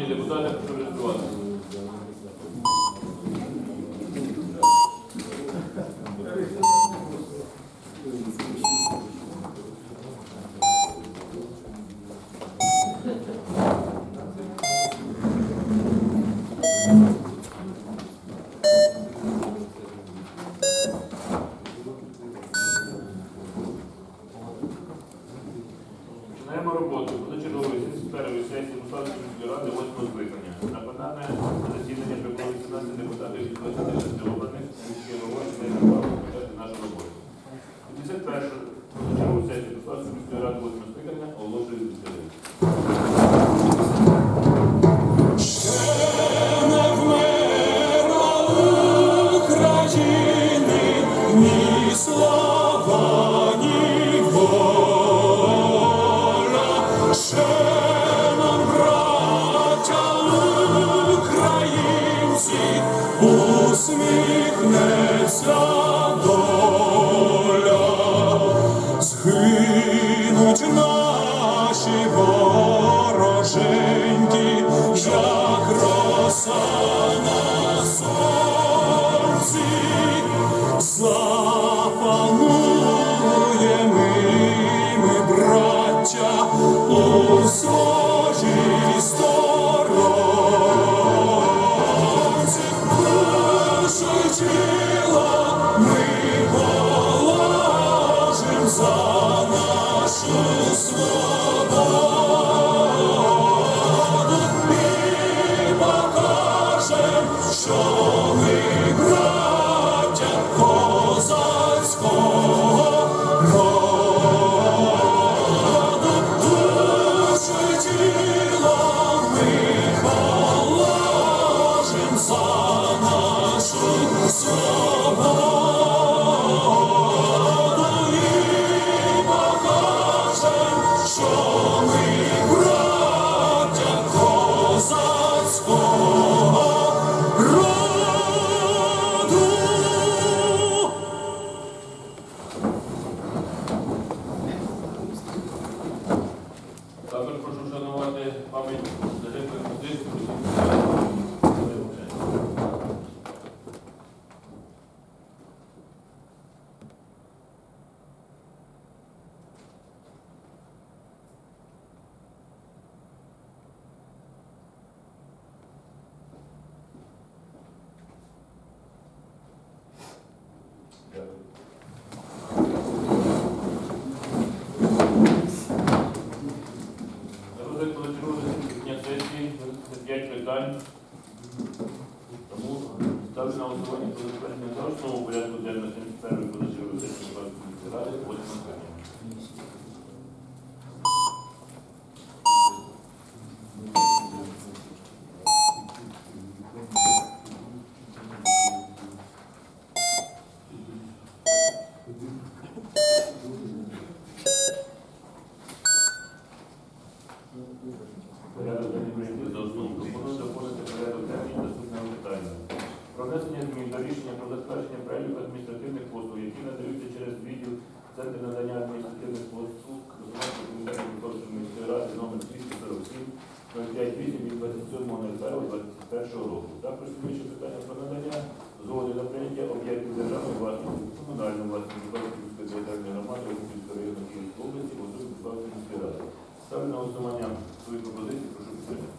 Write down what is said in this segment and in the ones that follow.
Шановні депутати, прошу реєструватися. Починаємо роботу позачергової першої сесії Мусавської міської ради 8 скликання. На пленарне засідання приходить 17 депутатів від 26 обраних міських Згинуть наші вороженьки, як роса на сонці, запанує ми, ми, браття, 5 питань. Тому ставлю на голосування про затвердження за основу порядку денного 71 позачергової сесії Верховної ради 8 скликання. Внесення змін до рішення про затвердження переліку адміністративних послуг, які надаються через відділ Центр надання адміністративних послуг комітету Верховної міської ради номер 247 058 від 27.01.2021 року. Також слідуюче питання про надання згоди на прийняття об'єктів державної власності, комунальної власності Верховної міської територіальної громади Рухівського району Київської області, Володимирської Верховної міської ради. Ставлю на голосування свої пропозиції, прошу підтримати.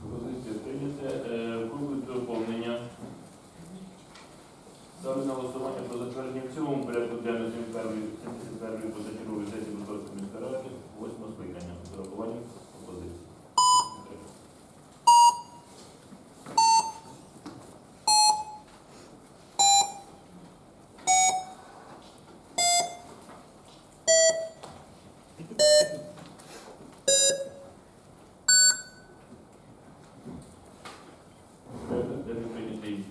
Пропозиція прийнята. Е, Вкруглить доповнення. Ставлю на голосування про затвердження в цілому порядку денного 71-ї позачергової сесії Московської міської ради 8 скликання з урахуванням пропозицій. Порядок денний прийнятий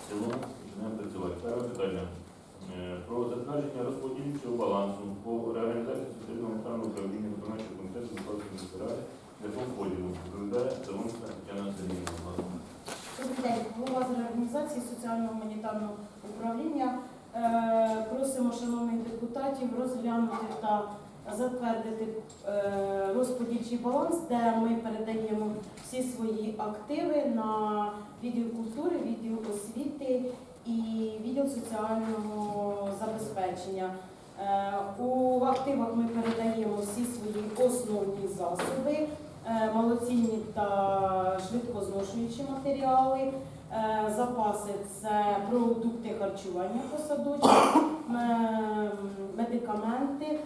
в цілому. Починаємо працювати. Перше питання. Е, про затвердження розподільчого балансу по реорганізації суспільного гуманітарного управління виконавчого комітету Миколаївської міської ради шляхом поділу. Відповідає Залунська Тетяна Сергіївна. Будь ласка. Добрий день, голова з організації соціально-гуманітарного управління. Е, Просимо шановних депутатів розглянути та затвердити е, розподільчий баланс, де ми передаємо всі свої активи на відділ культури, відділ освіти і відділ соціального забезпечення. Е, У активах ми передаємо всі свої основні засоби, е, малоцінні та швидкозношуючі матеріали. Е, Запаси це продукти харчування по садочку, м- медикаменти.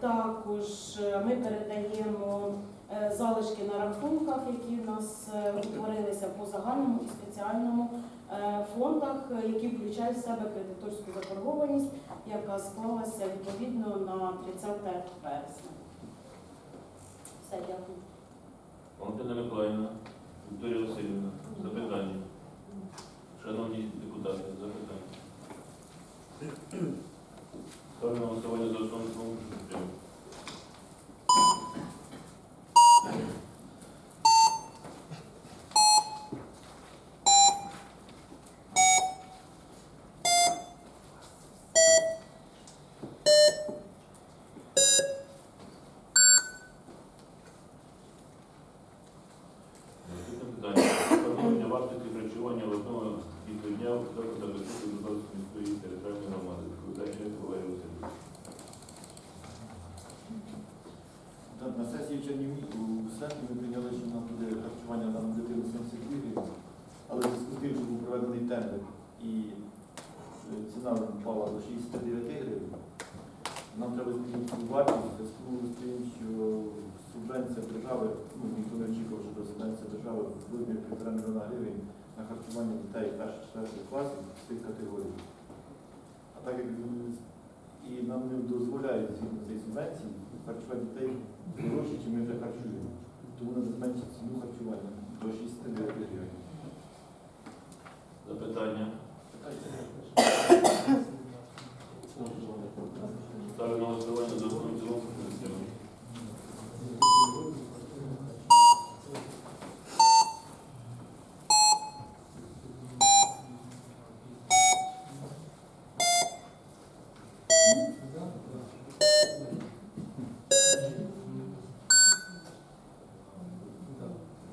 Також ми передаємо залишки на рахунках, які в нас е, утворилися по загальному і спеціальному е, фондах, е, які включають в себе кредиторську заборгованість, яка склалася відповідно на 30 вересня. Все, дякую. Валентина Миколаївна, Вікторія Васильівна, запитання. Шановні депутати, запитання. Ставлю голосування за основу і цілому, прошу підтримати. Наступне питання. Встановлення вартості харчування в одного дня в закладах освіти Дубровської міської територіальної громади. Відповідає Чернігов Валерій Васильович. Так, На сесії в Чернівні у серпні ми прийняли, що в нас буде харчування там на дитину 72 гривень, але в зв'язку з тим, що був проведений тендер і е, ціна впала до 69 гривень, нам треба змінити цю вартість в зв'язку з тим, що субвенція держави, ну ніхто не очікував, що буде субвенція держави в розмірі півтора мільйона гривень на харчування дітей перших четвертих класів з тих категорій. А так як і нам не дозволяють згідно цієї субвенції харчувати дітей гроші, чим ми вже харчуємо. Тому треба зменшити ціну харчування до 69 гривень. Запитання. Ставлю на голосування за цілому, прошу підтримати.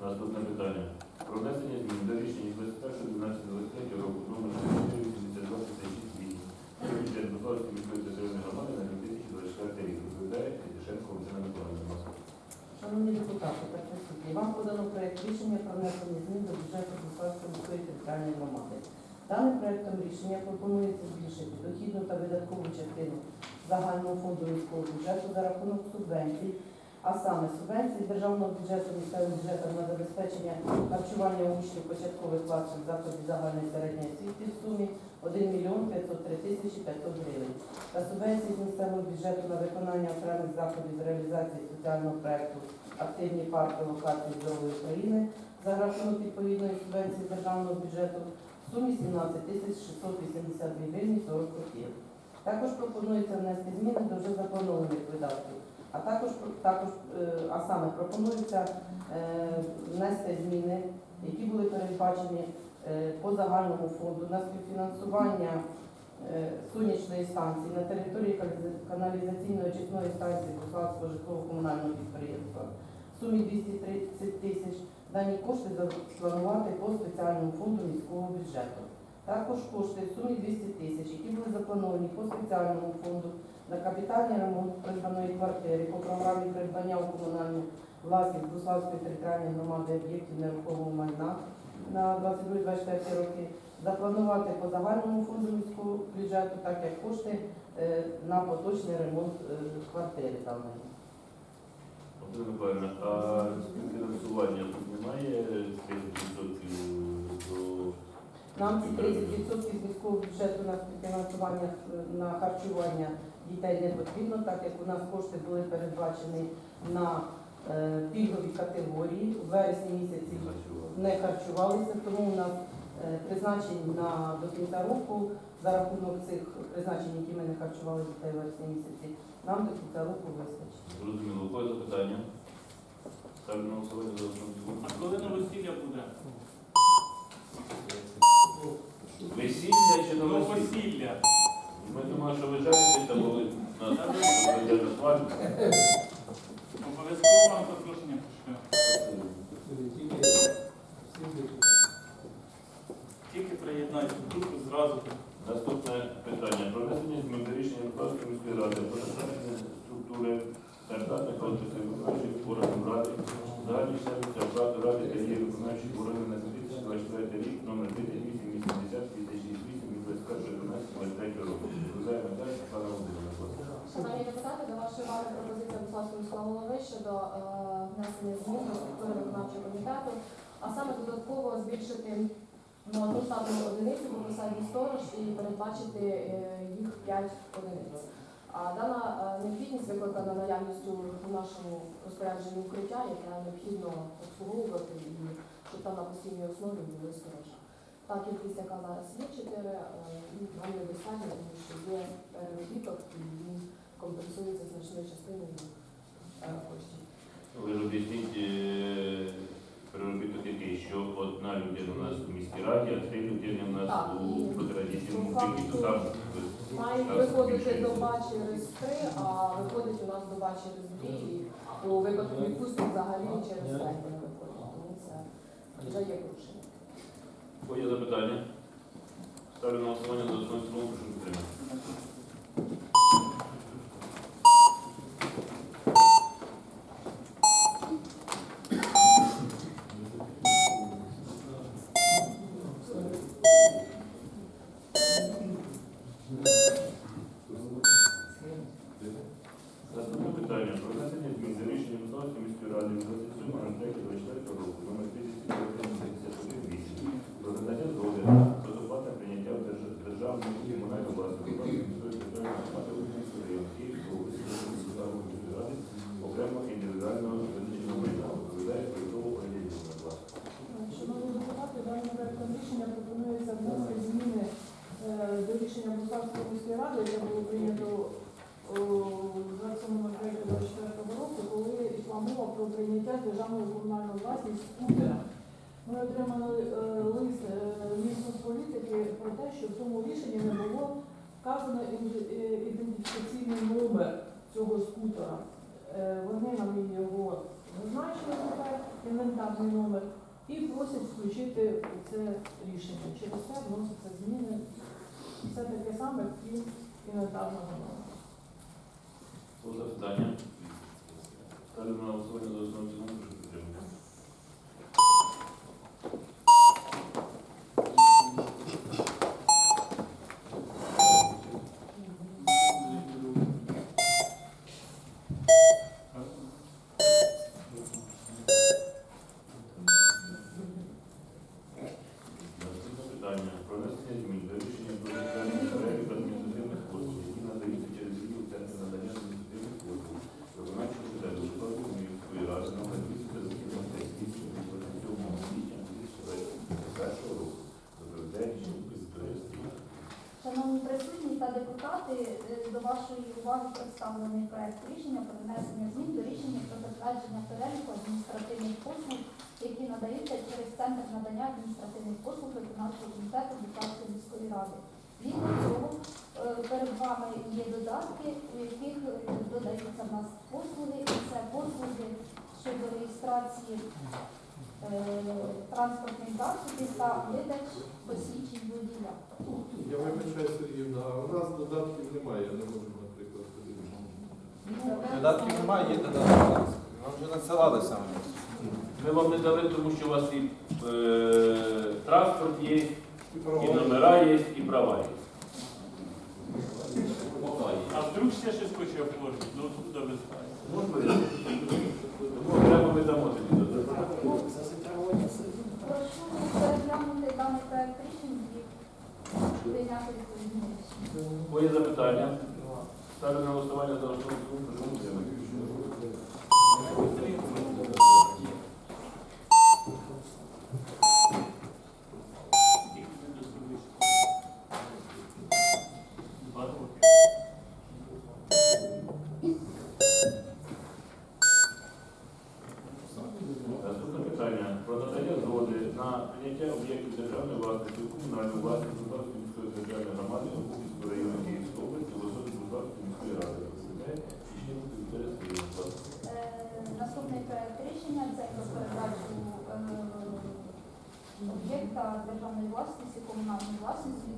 Наступне питання. Про внесення змін до рішення 21.12.23 року номер 482 бюджет Буславської міської територіальної громади на 2024 рік. Відповідає Тетішенко Валентина Миколаївна. Будь ласка. Шановні депутати та присутні, вам подано проект рішення про внесення змін до бюджету Буславської міської територіальної громади. Даним проектом рішення пропонується збільшити дохідну та видаткову частину загального фонду міського бюджету за рахунок субвенцій, а саме субвенції державного бюджету місцевим бюджетом на забезпечення харчування учнів початкових класів закладів загальної середньої освіти в сумі 1 мільйон 503 тисячі 500 гривень та субвенції з місцевого бюджету на виконання окремих заходів з реалізації соціального проекту активні парки локації здоров'я України за рахунок відповідної субвенції державного бюджету в сумі 17 тисяч 682 гривні 40 копійок. Також пропонується внести зміни до вже запланованих видатків. А також також е, а саме пропонується е, внести зміни, які були передбачені е, по загальному фонду на співфінансування сонячної станції на території каналіза- каналізаційної очисної станції Буславського житлово-комунального підприємства в сумі 230 тисяч. Дані кошти запланувати по спеціальному фонду міського бюджету. Також кошти в сумі 200 тисяч, які були заплановані по спеціальному фонду на капітальний ремонт придбаної квартири по програмі придбання у комунальну власність Буславської територіальної громади об'єктів нерухомого майна на 22-24 роки, запланувати по загальному фонду міського бюджету, так як кошти е, на поточний ремонт е, квартири даної. Валентина Миколаївна, а співфінансування тут немає 30% до... Нам ці 30% з міського бюджету на співфінансування е, на харчування дітей не потрібно, так як у нас кошти були передбачені на е, пільгові категорії. У вересні місяці не харчувалися, тому у нас е, призначень на до кінця року за рахунок цих призначень, які ми не харчували дітей в вересні місяці, нам до кінця року вистачить. Зрозуміло, у когось запитання? Ставлю на голосування за основу. А коли новосілля буде? Весілля чи Ну, новосілля? весілля. Ми думали, що ви женитесь, там були на на свадьбу. Обов'язково вам запрошення пошлю. Тільки приєднайте в групу зразу. Наступне питання. Про внесення змін до рішення Миколаївської міської ради про затвердження структури стандартних офісів виконавчих органів ради, загальні членів апарату ради та її виконавчих органів на 2024 рік номер 3880 568 від 21.12.23 року. Відповідає Михайло Світлана Володимирівна. будь ласка. Шановні депутати, до вашої уваги пропозиція Буславського міського голови щодо е, внесення змін до структури виконавчого комітету, а саме додатково збільшити на одну штатну одиницю по посаді сторож і передбачити е, їх 5 одиниць. А дана е, необхідність викликана наявністю у нашому розпорядженні укриття, яке необхідно обслуговувати і щоб там на постійній основі були сторожа. Та кількість, яка зараз є, 4, нам недостатньо, тому що є переробіток і він компенсується значною частиною коштів. Ви ж об'ясніть е, переробіток який, що одна людина у нас в міській раді, а три людини у нас Так, у і по тільки факту там. Мають виходити доба через 3, а виходить у нас доба через 2, і у випадку відпусток взагалі через 5 не виходить. Тому це вже є порушення. Бо є запитання. Ставлю на голосування за основу прошу підтримати. Наступне питання про внесення змін до рішення Миколаївської міської ради від 27.03.24 року номер 1978 про надання згоди на безоплатне прийняття в держ- державну і комунальну власність Миколаївської міської територіальної громади Української району Київської області Державної міської ради окремо індивідуального визначеного майна відповідає Кривого Олегівна. Будь ласка. Шановні депутати, даним проектом рішення пропонується внести зміни е, до рішення Буславської міської ради, яке було прийнято у 27.03.24 року, коли йшла мова про прийняття державної комунальної власність скутера. Ми отримали е, лист е, Мінсоцполітики про те, що в цьому рішенні не було вказано е, ідентифікаційний номер цього скутера. Е, Вони нам його зазначили тепер, інвентарний номер і просять включити це рішення. Через це вносяться зміни. Все таке саме, крім інвентарного номера. Голосування за і в цілому, прошу підтримати. Наступне питання про внесення змін до рішення про затвердження переліку адміністративних послуг, які надаються через відділ центру надання адміністративних послуг, виконавчого комітету Житомирської міської ради номер 298 від 27 січня 2021 року. Доповідає Ніченко Вікторія Сергіївна. Шановні присутні та депутати, е, до вашої уваги представлений проект рішення про внесення змін до рішення про затвердження переліку адміністративних послуг, які надаються через центр надання адміністративних послуг виконавчого комітету Буславської міської ради. Згідно цього е, перед вами є додатки, у яких е, додаються в нас послуги, і це послуги щодо реєстрації транспортних засобів та видач посвідчень водія. Я вибачаю, Сергіївна, а у нас додатків немає, я не можу, наприклад, подивитися. Додатків немає, є додатки. Нам вже надсилали саме. Ми вам не дали, тому що у вас і е, транспорт є, і номера є, і права є. А вдруг ще щось хоче оформити? Ну тут до безпеки. Можна? Треба ми дамо тоді додаток. Прошу переглянути даний проект рішення і прийняти відповідні рішення. Бо запитання. Ставлю на голосування за основу і в цілому, прошу підтримати.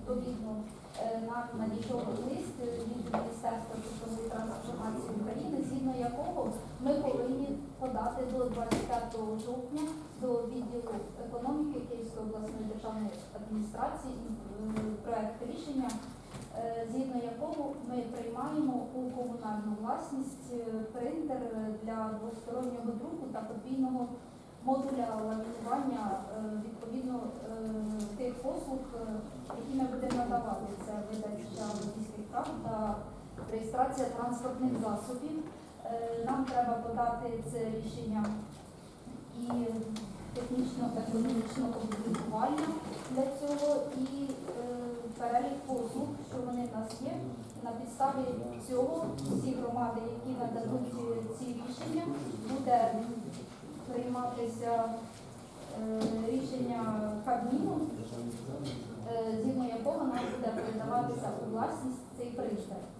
відповідно е, нам надійшов лист від Міністерства цифрової трансформації України, згідно якого ми повинні подати до 25 жовтня до відділу економіки Київської обласної державної адміністрації е, проект рішення, е, згідно якого ми приймаємо у комунальну власність е, принтер для двостороннього друку та подвійного модуля ламінування відповідно тих послуг, які ми будемо надавати. Це видача водійських прав та реєстрація транспортних засобів. Е, Нам треба подати це рішення і технічно-економічно обґрунтування для цього, і е, перелік послуг, що вони в нас є. На підставі цього всі громади, які нададуть ці рішення, буде прийматися е, рішення Кабміну, згідно якого нам буде передаватися у власність цей принтер, е,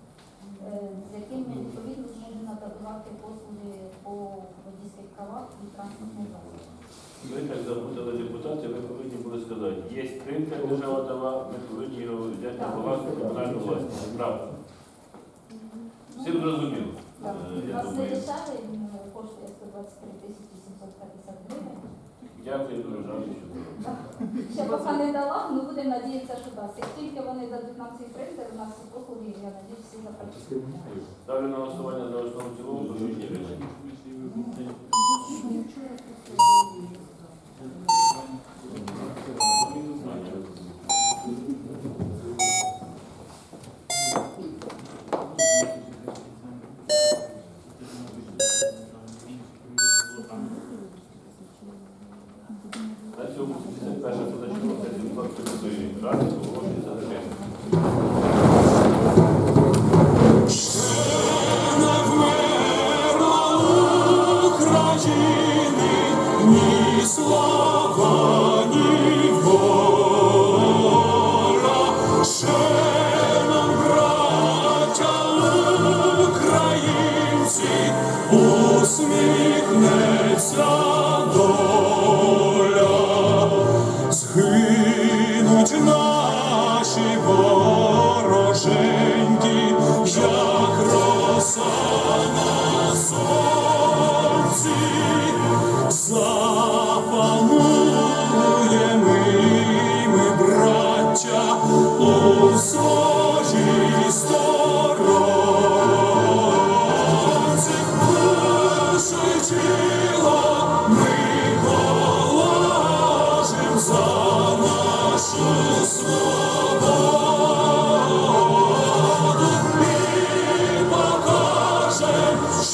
з яким ми відповідно зможемо надавати послуги по водійських правах і транспортних засобах. Ви так запутали депутатів, ви повинні були сказати, є принтер, держава дала, ми повинні його взяти на баланс комунальну власність. Правда. Всім зрозуміло. Так, Е, Я нас думаю. е, коштує 123 тисячі 750 гривень. Дякую дуже жаль, що Ще поки не дала, але будемо надіятися, що дасть. Як тільки вони дадуть нам цей принтер, у нас ці послуги, я надіюсь, всі запрацюють. ставлю на голосування за основу цілому. На цьому 51 позачергову сесію Верховної Ради оголошується за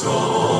soul.